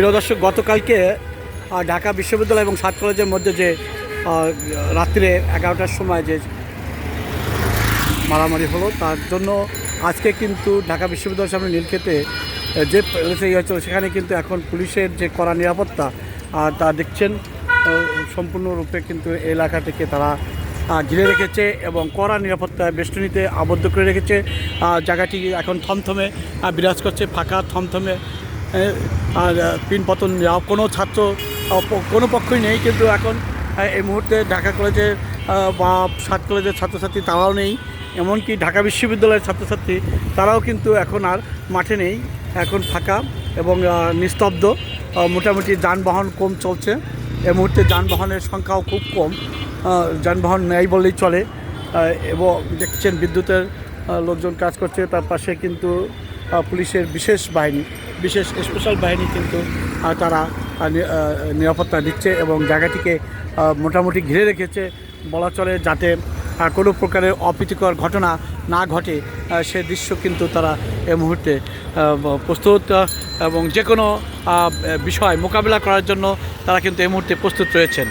প্রিয় দর্শক, গতকালকে ঢাকা বিশ্ববিদ্যালয় এবং সাত কলেজের মধ্যে যে রাত্রে এগারোটার সময় যে মারামারি হলো, তার জন্য আজকে কিন্তু ঢাকা বিশ্ববিদ্যালয়ের সামনে নীলক্ষেতে যে ইয়ে হচ্ছিল সেখানে কিন্তু এখন পুলিশের যে কড়া নিরাপত্তা তা দেখছেন সম্পূর্ণরূপে কিন্তু এলাকা থেকে তারা ঘিরে রেখেছে এবং কড়া নিরাপত্তা বেষ্টনীতে আবদ্ধ করে রেখেছে। জায়গাটি এখন থমথমে বিরাজ করছে, ফাঁকা, থমথমে আর আহ, পিনপতন আহ, কোনো ছাত্র কোনো পক্ষই নেই কিন্তু এখন এই মুহূর্তে ঢাকা কলেজে বা সাত কলেজের ছাত্রছাত্রী তারাও নেই। এমনকি ঢাকা বিশ্ববিদ্যালয়ের ছাত্রছাত্রী তারাও কিন্তু এখন আর মাঠে নেই। এখন ফাঁকা এবং নিস্তব্ধ। মোটামুটি যানবাহন কম চলছে। এই মুহূর্তে যানবাহনের সংখ্যাও খুব কম। যানবাহন নেই বললেই চলে। এবং দেখছেন বিদ্যুতের লোকজন কাজ করছে। তার পাশে কিন্তু পুলিশের বিশেষ বাহিনী, বিশেষ স্পেশাল বাহিনী কিন্তু তারা নিরাপত্তা দিচ্ছে এবং জায়গাটিকে মোটামুটি ঘিরে রেখেছে। বলা চলে যাতে কোনো প্রকারের অপ্রীতিকর ঘটনা না ঘটে সে দৃশ্য কিন্তু তারা এ মুহূর্তে প্রস্তুত এবং যে কোনো বিষয় মোকাবিলা করার জন্য তারা কিন্তু এই মুহূর্তে প্রস্তুত রয়েছেন।